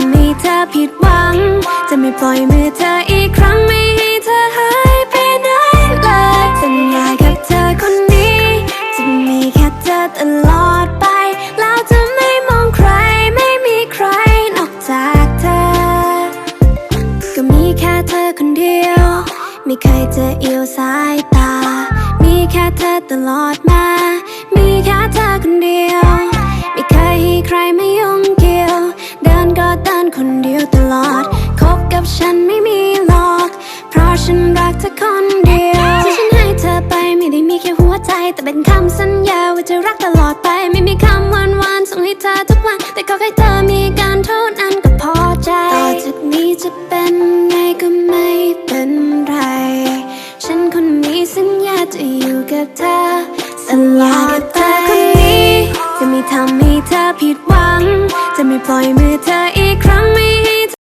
ำให้เธอผิดหวัง จะไม่ปล่อยมือเธออีกครั้งไม่ให้เธอหายไปไหนเลยสัญญากับเธอคนนี้ จะมีแค่เธอตลอดไป แล้วจะไม่มองใครไม่มีใครนอกจากเธอ ก็มีแค่เธอคนเดียว ไม่เคยจะเอียวสายตา มีแค่เธอตลอดมา คนเดียวตลอด คบกับฉันไม่มีหลอก เพราะฉันรักเธอคนเดียว ที่ฉันให้เธอไปไม่ได้มีแค่หัวใจ แต่เป็นคำสัญญาว่าจะรักตลอดไป ไม่มีคำหวานหวานส่งให้เธอทุกวัน แต่ขอแค่เธอมีการเท่านั้นก็พอใจ ต่อจากนี้จะเป็นไงก็ไม่เป็นไร ฉันคนนี้สัญญาจะอยู่กับเธอตลอดไปจะไม่ทำให้เธอผิดหวัง จะไม่ปล่อยมือเธอ crumbs